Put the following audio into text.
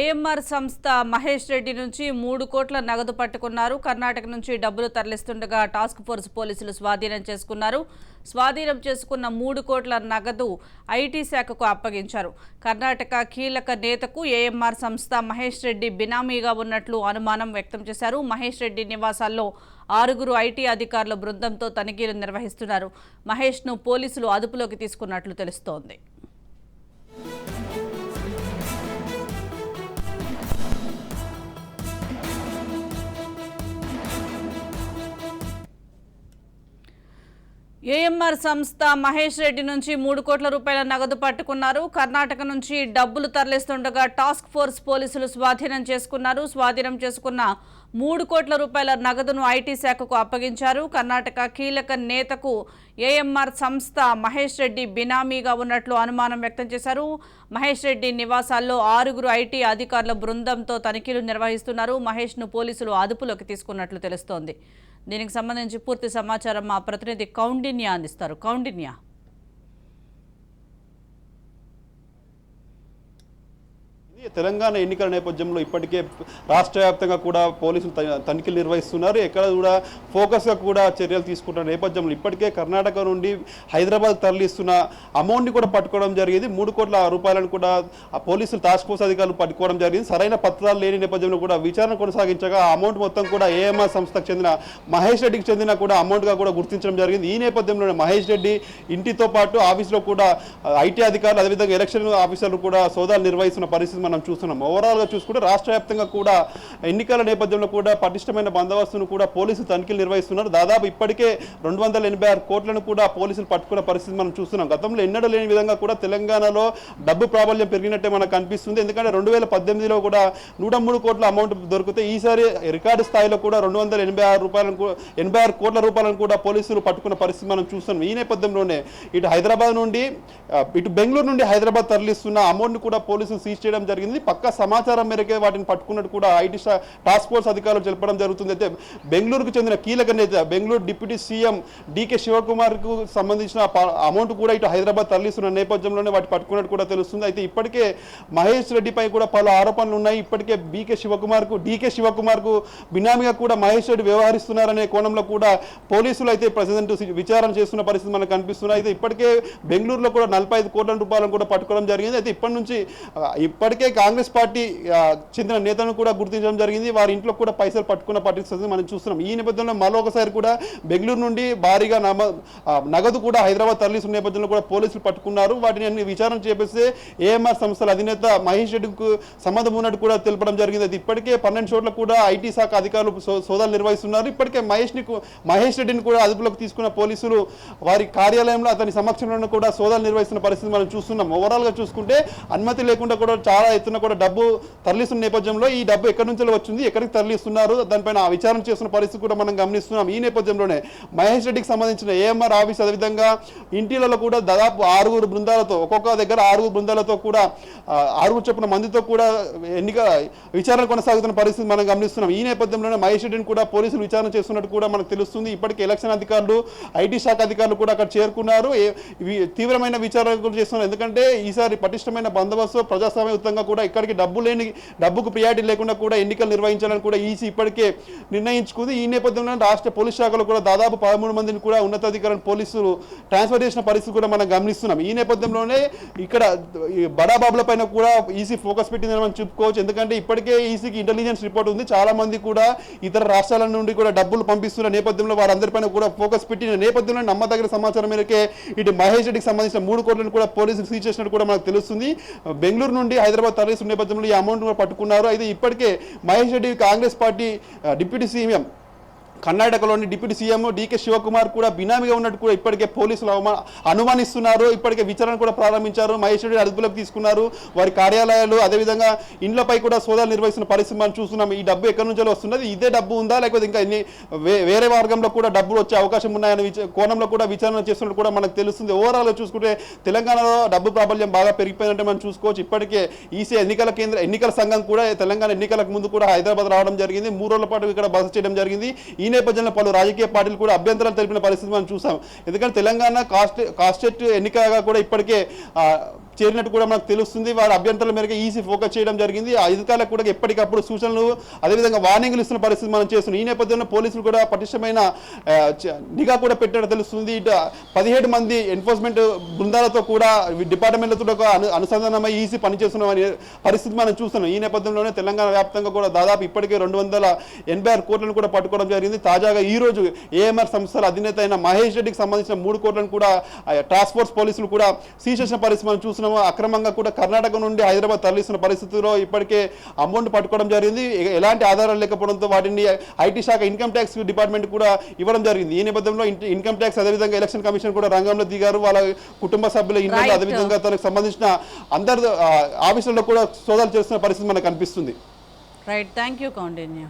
AMR సంస్థ మహేష్ రెడ్డి నుంచి మూడు కోట్ల నగదు పట్టుకున్నారు. కర్ణాటక నుంచి డబ్బులు తరలిస్తుండగా టాస్క్ ఫోర్స్ పోలీసులు స్వాధీనం చేసుకున్నారు. స్వాధీనం చేసుకున్న మూడు కోట్ల నగదు ఐటీ శాఖకు అప్పగించారు. కర్ణాటక కీలక నేతకు ఏఎంఆర్ సంస్థ మహేష్ రెడ్డి బినామీగా ఉన్నట్లు అనుమానం వ్యక్తం చేశారు. మహేష్ రెడ్డి నివాసాల్లో ఆరుగురు ఐటీ అధికారుల బృందంతో తనిఖీలు నిర్వహిస్తున్నారు. మహేష్ను పోలీసులు అదుపులోకి తీసుకున్నట్లు తెలుస్తోంది. ఏఎంఆర్ సంస్థ మహేష్ రెడ్డి నుంచి మూడు కోట్ల రూపాయల నగదు పట్టుకున్నారు. కర్ణాటక నుంచి డబ్బులు తరలిస్తుండగా టాస్క్ ఫోర్స్ పోలీసులు స్వాధీనం చేసుకున్నారు. స్వాధీనం చేసుకున్న మూడు కోట్ల రూపాయల నగదును ఐటీ శాఖకు అప్పగించారు. కర్ణాటక కీలక నేతకు ఏఎంఆర్ సంస్థ మహేష్ రెడ్డి బినామీగా ఉన్నట్లు అనుమానం వ్యక్తం చేశారు. మహేష్ రెడ్డి నివాసాల్లో ఆరుగురు ఐటీ అధికారుల బృందంతో తనిఖీలు నిర్వహిస్తున్నారు. మహేష్ను పోలీసులు అదుపులోకి తీసుకున్నట్లు తెలుస్తోంది. దీనికి సంబంధించి పూర్తి సమాచారం మా ప్రతినిధి కౌండిన్య అందిస్తారు. కౌండిన్య. తెలంగాణ ఎన్నికల నేపథ్యంలో ఇప్పటికే రాష్ట్ర వ్యాప్తంగా కూడా పోలీసులు తనిఖీలు నిర్వహిస్తున్నారు. ఎక్కడ కూడా ఫోకస్గా కూడా చర్యలు తీసుకుంటున్న నేపథ్యంలో ఇప్పటికే కర్ణాటక నుండి హైదరాబాద్ తరలిస్తున్న అమౌంట్ని కూడా పట్టుకోవడం జరిగింది. మూడు కోట్ల రూపాయలను కూడా ఆ పోలీసులు టాస్క్ ఫోర్స్ అధికారులు పట్టుకోవడం జరిగింది. సరైన పత్రాలు లేని నేపథ్యంలో కూడా విచారణ కొనసాగించగా ఆ అమౌంట్ మొత్తం కూడా ఏఎంఆర్ సంస్థకు చెందిన మహేష్ రెడ్డికి చెందిన కూడా అమౌంట్గా కూడా గుర్తించడం జరిగింది. ఈ నేపథ్యంలోనే మహేష్ రెడ్డి ఇంటితో పాటు ఆఫీస్లో కూడా ఐటీ అధికారులు అదేవిధంగా ఎలక్షన్ ఆఫీసర్లు కూడా సోదాలు నిర్వహిస్తున్న పరిస్థితి మనం చూస్తున్నాం. ఓవరాల్గా చూసుకుంటే రాష్ట్ర వ్యాప్తంగా కూడా ఎన్నికల నేపథ్యంలో కూడా పటిష్టమైన బందోబస్తును కూడా పోలీసులు తనిఖీలు నిర్వహిస్తున్నారు. దాదాపు ఇప్పటికే రెండు వందల ఎనభై ఆరు కోట్లను కూడా పోలీసులు పట్టుకున్న పరిస్థితి మనం చూస్తున్నాం. గతంలో ఎన్నడూ లేని విధంగా కూడా తెలంగాణలో డబ్బు ప్రాబల్యం పెరిగినట్టే మనకు కనిపిస్తుంది ఎందుకంటే రెండు వేల పద్దెనిమిదిలో కూడా నూట మూడు కోట్ల అమౌంట్ దొరికితే ఈసారి రికార్డు స్థాయిలో కూడా రెండు వందల ఎనభై ఆరు రూపాయలను ఎనభై ఆరు కోట్ల రూపాయలను కూడా పోలీసులు పట్టుకున్న పరిస్థితి మనం చూస్తున్నాం. ఈ నేపథ్యంలోనే ఇటు హైదరాబాద్ నుండి ఇటు బెంగళూరు నుండి హైదరాబాద్ తరలిస్తున్న అమౌంట్ని కూడా పోలీసులు సీజ్ చేయడం జరిగింది. పక్క సమాచారం మేరకే వాటిని పట్టుకున్నట్టు కూడా ఐటీ టాస్క్ ఫోర్స్ అధికారులు తెలపడం జరుగుతుంది. అయితే బెంగళూరుకు చెందిన కీలక నేత బెంగళూరు డిప్యూటీ సీఎం డికే శివకుమార్కు సంబంధించిన అమౌంట్ కూడా ఇటు హైదరాబాద్ తరలిస్తున్న నేపథ్యంలోనే వాటి పట్టుకున్నట్టు కూడా తెలుస్తుంది. అయితే ఇప్పటికే మహేష్ రెడ్డిపై కూడా పలు ఆరోపణలు ఉన్నాయి. ఇప్పటికే బీకే శివకుమార్కు డీకే శివకుమార్కు బినామీగా కూడా మహేష్ రెడ్డి వ్యవహరిస్తున్నారనే కోణంలో కూడా పోలీసులు అయితే ప్రజెంట్ విచారణ చేస్తున్న పరిస్థితి మనకు కనిపిస్తున్నాయి అయితే ఇప్పటికే బెంగళూరులో కూడా నలభై ఐదు కోట్ల రూపాయలను కూడా పట్టుకోవడం జరిగింది. అయితే ఇప్పటి నుంచి ఇప్పటికే కాంగ్రెస్ పార్టీ చెందిన నేతను కూడా గుర్తించడం జరిగింది. వారి ఇంట్లో కూడా పైసలు పట్టుకున్న పరిస్థితి మనం చూస్తున్నాం. ఈ నేపథ్యంలో మరొకసారి కూడా బెంగళూరు నుండి భారీగా నమ నగదు కూడా హైదరాబాద్ తరలిస్తున్న నేపథ్యంలో కూడా పోలీసులు పట్టుకున్నారు. వాటిని అన్ని విచారణ చేపిస్తే ఏఎంఆర్ సంస్థల అధినేత మహేష్ రెడ్డికి సంబంధం ఉన్నట్టు కూడా తెలపడం జరిగింది. అది ఇప్పటికే పన్నెండు చోట్ల కూడా ఐటీ శాఖ అధికారులు సోదాలు నిర్వహిస్తున్నారు. ఇప్పటికే మహేష్ని మహేష్ రెడ్డిని కూడా అదుపులోకి తీసుకున్న పోలీసులు వారి కార్యాలయంలో అతని సమక్షంలో కూడా సోదాలు వేస్తున్న పరిస్థితి మనం చూస్తున్నాం. ఓవరాల్గా చూసుకుంటే అనుమతి లేకుండా కూడా చాలా ఎత్తున కూడా డబ్బు తరలిస్తున్న నేపథ్యంలో ఈ డబ్బు ఎక్కడి నుంచి వచ్చింది ఎక్కడికి తరలిస్తున్నారు దానిపైన విచారణ చేస్తున్న పరిస్థితి కూడా మనం గమనిస్తున్నాం. ఈ నేపథ్యంలోనే మహేష్ రెడ్డికి సంబంధించిన ఏఎంఆర్ ఆఫీస్ అదేవిధంగా ఇంటిలలో కూడా దాదాపు ఆరుగురు బృందాలతో ఒక్కొక్క దగ్గర ఆరుగురు బృందాలతో కూడా ఆరుగురు చొప్పున మందితో కూడా ఎన్నిక విచారణ కొనసాగుతున్న పరిస్థితి మనం గమనిస్తున్నాం. ఈ నేపథ్యంలోనే మహేష్ రెడ్డిని కూడా పోలీసులు విచారణ చేస్తున్నట్టు కూడా మనకు తెలుస్తుంది. ఇప్పటికే ఎలక్షన్ అధికారులు ఐటీ శాఖ అధికారులు కూడా అక్కడ చేరుకున్నారు. తీవ్రమైన విచారణ చేస్తున్నారు. ఎందుకంటే ఈసారి పటిష్టమైన బందోబస్తు ప్రజాస్వామ్యయుతంగా కూడా ఇక్కడికి డబ్బు లేని డబ్బుకు ప్రియారిటీ లేకుండా కూడా ఎన్నికలు నిర్వహించాలని కూడా ఈసీ ఇప్పటికే నిర్ణయించుకుంది. ఈ నేపథ్యంలో రాష్ట్ర పోలీస్ శాఖలో కూడా దాదాపు పదమూడు మందిని కూడా ఉన్నతాధికారులను పోలీసులు ట్రాన్స్ఫర్ చేసిన పరిస్థితి కూడా మనం గమనిస్తున్నాం. ఈ నేపథ్యంలోనే ఇక్కడ బడాబాబుల పైన కూడా ఈసీ ఫోకస్ పెట్టిందని మనం చెప్పుకోవచ్చు. ఎందుకంటే ఇప్పటికే ఈసీకి ఇంటెలిజెన్స్ రిపోర్ట్ ఉంది. చాలా మంది కూడా ఇతర రాష్ట్రాల నుండి కూడా డబ్బులు పంపిస్తున్న నేపథ్యంలో వారందరిపైన కూడా ఫోకస్ పెట్టిన నేపథ్యంలో నమ్మదగిన సమాచారం మేరకే ఇటు మహేష్ రెడ్డికి సంబంధించిన మూడు కోట్లను కూడా పోలీసులు సీజ్ చేసినట్టు కూడా మనకు తెలుస్తుంది. బెంగళూరు నుండి హైదరాబాద్ తరలిస్తున్న నేపథ్యంలో ఈ అమౌంట్ కూడా పట్టుకున్నారు. అయితే ఇప్పటికే Mahesh Reddy Congress party deputy CM కర్ణాటకలోని డిప్యూటీ సీఎం డీకే శివకుమార్ కూడా బినామీగా ఉన్నట్టు కూడా ఇప్పటికే పోలీసులు అవమా అనుమానిస్తున్నారు. ఇప్పటికే విచారణ కూడా ప్రారంభించారు. మహేష్ రెడ్డి అదుపులోకి తీసుకున్నారు. వారి కార్యాలయాలు అదేవిధంగా ఇండ్లపై కూడా సోదాలు నిర్వహిస్తున్న పరిస్థితి మనం చూస్తున్నాం. ఈ డబ్బు ఎక్కడి నుంచో వస్తున్నది. ఇదే డబ్బు ఉందా? లేకపోతే ఇంకా ఎన్ని వేరే మార్గంలో కూడా డబ్బులు వచ్చే అవకాశం ఉన్నాయని కోణంలో కూడా విచారణ చేస్తున్నట్టు కూడా మనకు తెలుస్తుంది. ఓవరాల్ చూసుకుంటే తెలంగాణలో డబ్బు ప్రాబల్యం బాగా పెరిగిపోయిందంటే మనం చూసుకోవచ్చు. ఇప్పటికే ఈసీ ఎన్నికల కేంద్ర ఎన్నికల సంఘం కూడా తెలంగాణ ఎన్నికలకు ముందు కూడా హైదరాబాద్ రావడం జరిగింది. మూడు రోజుల పాటు ఇక్కడ బస చేయడం జరిగింది. ఈ నేపథ్యంలో పలు రాజకీయ పార్టీలు కూడా అభ్యంతరాలు తెలిపిన పరిస్థితి మనం చూసాం. ఎందుకంటే తెలంగాణ కాస్ట్ కాస్టెట్ ఎన్నికగా కూడా ఇప్పటికే చేరినట్టు కూడా మనకు తెలుస్తుంది. వారి అభ్యంతరాల మేరకు ఈసీ ఫోకస్ చేయడం జరిగింది. ఆ అధికారులకు కూడా ఎప్పటికప్పుడు సూచనలు అదేవిధంగా వార్నింగ్లు ఇస్తున్న పరిస్థితి మనం చేస్తున్నాం. ఈ నేపథ్యంలో పోలీసులు కూడా పటిష్టమైన నిఘా కూడా పెట్టడం తెలుస్తుంది. ఇటు పదిహేడు మంది ఎన్ఫోర్స్మెంట్ బృందాలతో కూడా డిపార్ట్మెంట్లతో అను అనుసంధానమై ఈసీ పనిచేస్తున్నాం అనే పరిస్థితి మనం చూస్తున్నాం. ఈ నేపథ్యంలోనే తెలంగాణ వ్యాప్తంగా కూడా దాదాపు ఇప్పటికే రెండు వందల ఎనభై ఆరు కోట్లను కూడా పట్టుకోవడం జరిగింది. తాజాగా ఈ రోజు ఏఎంఆర్ సంస్థల అధినేత అయిన మహేష్ రెడ్డికి సంబంధించిన మూడు కోట్లను కూడా టాస్క్ ఫోర్స్ పోలీసులు కూడా సీజ్ చేసిన పరిస్థితి మనం చూస్తున్నాము అక్రమంగా కూడా కర్ణాటక నుండి హైదరాబాద్ తరలిస్తున్న పరిస్థితిలో ఇప్పటికే అమౌంట్ పట్టుకోవడం జరిగింది. ఎలాంటి ఆధారాలు లేకపోవడంతో వాటిని ఐటీ శాఖ ఇన్కమ్ ట్యాక్స్ డిపార్ట్మెంట్ కూడా ఇవ్వడం జరిగింది. ఈ నేపథ్యంలో ఇన్- ఇన్కమ్ ట్యాక్స్ అదేవిధంగా ఎలక్షన్ కమిషన్ కూడా రంగంలో దిగారు. వాళ్ళ కుటుంబ సభ్యుల ఇన్కమ్. అదేవిధంగా తనకు సంబంధించిన అందరి ఆఫీసుల్లో కూడా సోదాలు చేస్తున్న పరిస్థితి మనకు కనిపిస్తుంది. Right thank you Kaundinya